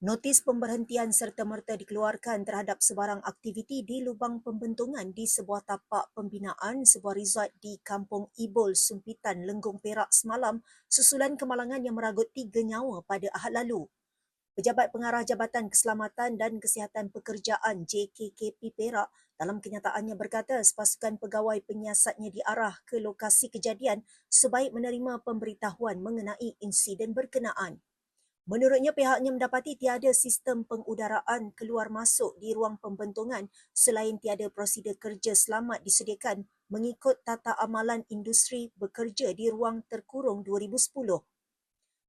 Notis pemberhentian serta-merta dikeluarkan terhadap sebarang aktiviti di lubang pembentungan di sebuah tapak pembinaan sebuah resort di Kampung Ibol, Sumpitan, Lenggong Perak semalam susulan kemalangan yang meragut tiga nyawa pada Ahad lalu. Pejabat Pengarah Jabatan Keselamatan dan Kesihatan Pekerjaan JKKP Perak dalam kenyataannya berkata sepasukan pegawai penyiasatnya diarah ke lokasi kejadian sebaik menerima pemberitahuan mengenai insiden berkenaan. Menurutnya pihaknya mendapati tiada sistem pengudaraan keluar masuk di ruang pembentungan selain tiada prosedur kerja selamat disediakan mengikut tata amalan industri bekerja di ruang terkurung 2010.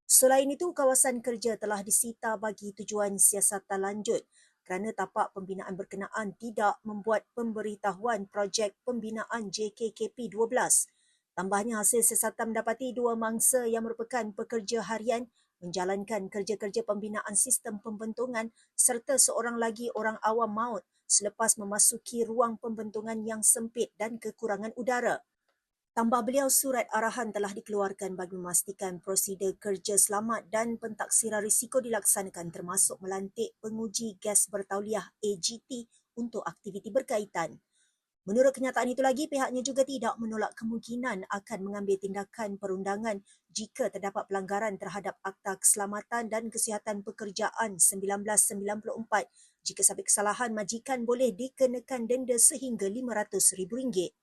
Selain itu, kawasan kerja telah disita bagi tujuan siasatan lanjut kerana tapak pembinaan berkenaan tidak membuat pemberitahuan projek pembinaan JKKP 12. Tambahnya, hasil siasatan mendapati dua mangsa yang merupakan pekerja harian menjalankan kerja-kerja pembinaan sistem pembentungan serta seorang lagi orang awam maut selepas memasuki ruang pembentungan yang sempit dan kekurangan udara. Tambah beliau, surat arahan telah dikeluarkan bagi memastikan prosedur kerja selamat dan pentaksiran risiko dilaksanakan termasuk melantik penguji gas bertauliah AGT untuk aktiviti berkaitan. Menurut kenyataan itu lagi, pihaknya juga tidak menolak kemungkinan akan mengambil tindakan perundangan jika terdapat pelanggaran terhadap Akta Keselamatan dan Kesihatan Pekerjaan 1994 jika sabit kesalahan majikan boleh dikenakan denda sehingga RM500,000.